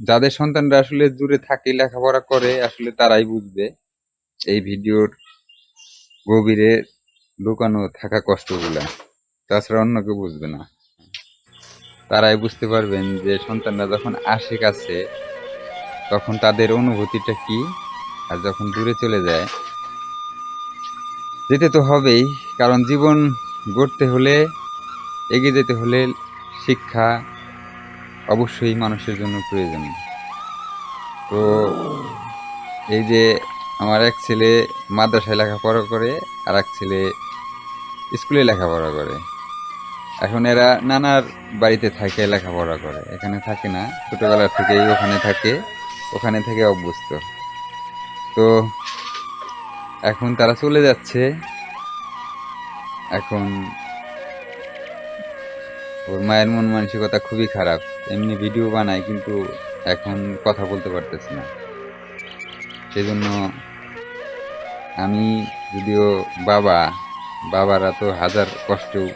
যাদের সন্তানরা আসলে দূরে থাকে, লেখাপড়া করে, আসলে তারাই বুঝবে এই ভিডিওর গভীরে লুকানো থাকা কষ্টগুলা। তাছাড়া অন্য কেউ বুঝবে না। তারাই বুঝতে পারবেন যে সন্তানরা যখন আসে কাছে তখন তাদের অনুভূতিটা কি আর যখন দূরে চলে যায়। যেতে তো হবেই, কারণ জীবন গড়তে হলে, এগিয়ে যেতে হলে শিক্ষা অবশ্যই মানুষের জন্য প্রয়োজন তো এই যে আমার এক ছেলে মাদ্রাসায় লেখাপড়া করে, আর এক ছেলে স্কুলে লেখাপড়া করে। এখন এরা নানার বাড়িতে থাকে, লেখাপড়া করে। এখানে থাকে না, ছোটবেলা থেকেই ওখানে থাকে, ওখানে থেকে অভ্যস্ত। তো এখন তারা চলে যাচ্ছে। এখন ওর মায়ের মন মানসিকতা খুবই খারাপ। এমনি ভিডিও বানাই, কিন্তু এখন কথা বলতে পারতেছি না। সেই জন্য আমি যদিও বাবা, বাবারা তো হাজার কষ্টেও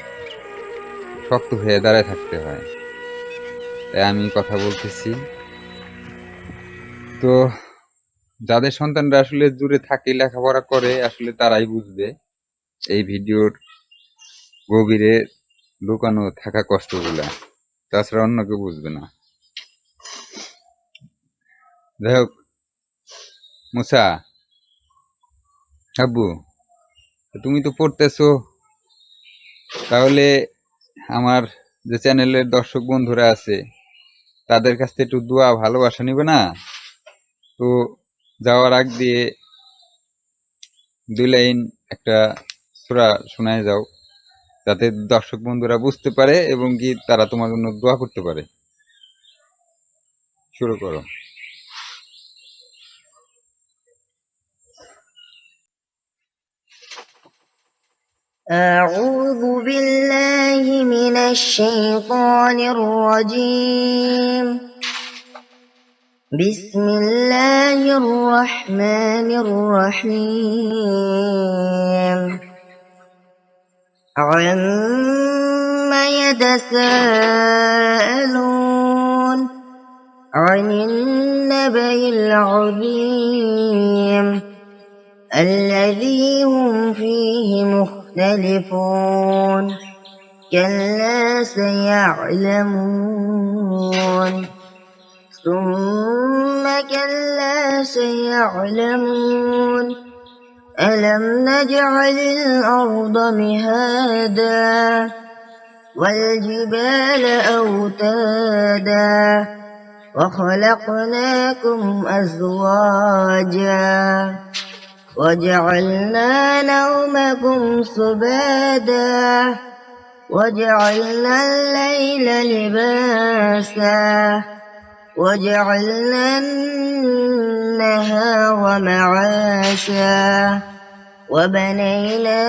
শক্ত হয়ে দাঁড়ায় থাকতে হয়। তাই আমি কথা বলতেছি। তো যাদের সন্তানরা আসলে দূরে থাকে, লেখাপড়া করে, আসলে তারাই বুঝবে এই ভিডিওর গভীরে লুকানো থাকা কষ্টগুলা। তাছাড়া অন্য কেউ বুঝবে না। যাই হোক, মুসা, আব্বু, তুমি তো পড়তেছো। তাহলে আমার যে চ্যানেলের দর্শক বন্ধুরা আছে, তাদের কাছ থেকে একটু দোয়া, ভালোবাসা নিবে না? তো যাওয়ার আগ দিয়ে দুই লাইন একটা সুরা শোনায় যাও। যাতে দর্শক বন্ধুরা বুঝতে পারে এবং কি তারা তোমার জন্য দোয়া করতে পারে শুরু করো أعوذ بالله من الشيطان الرجيم بسم الله الرحمن الرحيم عما يتساءلون عن النبأ العظيم الذي هم فيه مختلفون كلا سيعلمون ثم كلا سيعلمون ألم نجعل الأرض مهادا والجبال أوتادا وخلقناكم أزواجا وجعلنا نومكم سبادا وجعلنا الليل لباسا وجعلنا النهار معاشا وبنينا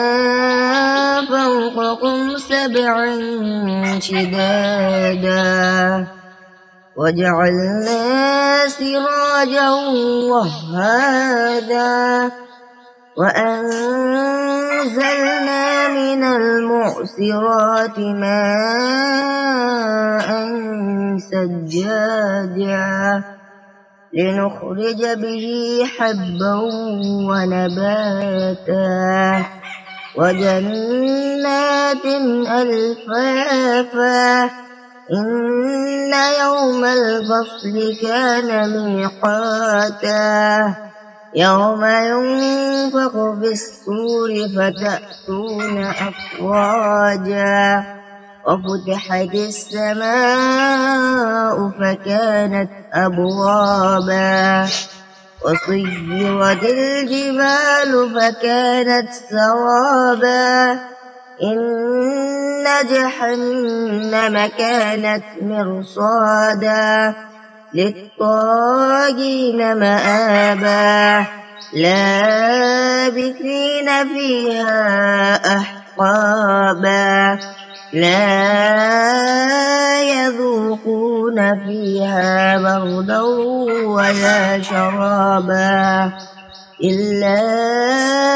فوقكم سبعا شدادا وجعلنا سراجا وهادا وأنزلنا من المعصرات ماء سجاجا لنخرج به حبا ونباتا وجنات ألفافا إن يوم الفصل كان ميقاتا يوم ينفخ في الصور فتأتون أفواجا وفتحت السماء فكانت أبوابا وصيرت الجبال فكانت سرابا إن جهنم كانت مرصادا للطاغين مآبا لابثين فيها أحقابا لا يذوقون فيها بردا ولا شرابا إلا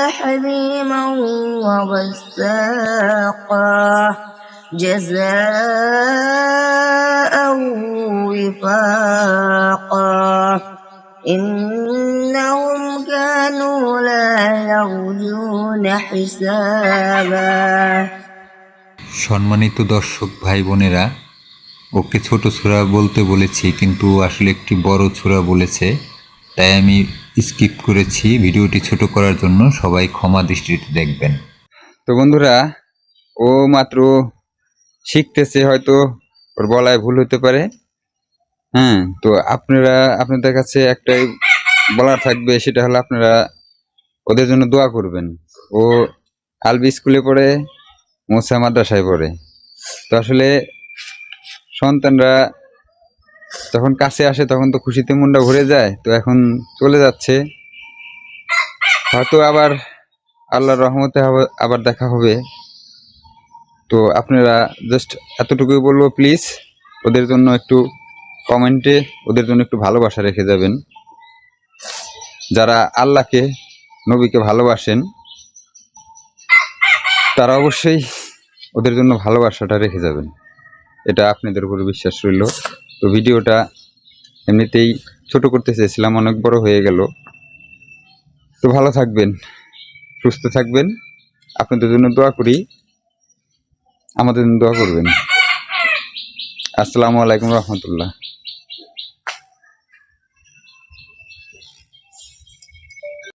حميما وغساقا جزاء وفاقا إنهم كانوا لا يرجون حسابا সম্মানিত দর্শক ভাই বোনেরা, ওকে ছোট ছোড়া বলতে বলেছি, কিন্তু আসলে একটি বড় ছোড়া বলেছে, তাই আমি স্কিপ করেছি ভিডিওটি ছোট করার জন্য, সবাই ক্ষমা দৃষ্টিতে দেখবেন। তো বন্ধুরা, ও মাত্র শিখতেছে, হয়তো ওর বলায় ভুল হতে পারে। হ্যাঁ তো আপনারা, আপনাদের কাছে একটাই বলার থাকবে, সেটা হলো আপনারা ওদের জন্য দোয়া করবেন। ও আলবি স্কুলে পড়ে মোসা মাদ্রাসায় পড়ে। তো আসলে সন্তানরা যখন কাছে আসে তখন তো খুশিতে মনটা ভরে যায়, তো এখন চলে যাচ্ছে। হয়তো আবার আল্লাহর রহমতে আবার- আবার দেখা হবে। তো আপনারা জাস্ট এতটুকুই বলব প্লিজ ওদের জন্য একটু কমেন্টে ওদের জন্য একটু ভালোবাসা রেখে যাবেন। যারা আল্লাহকে, নবীকে ভালোবাসেন তারা অবশ্যই ওদের জন্য ভালোবাসাটা রেখে যাবেন। এটা আপনাদের উপর বিশ্বাস রইল। তো ভিডিওটা এমনিতেই ছোট করতে চেয়েছিলাম, অনেক বড় হয়ে গেল। তো ভালো থাকবেন, সুস্থ থাকবেন। আপনাদের জন্য দোয়া করি, আমাদের জন্য দোয়া করবেন। আসসালামু আলাইকুম রহমতুল্লাহ।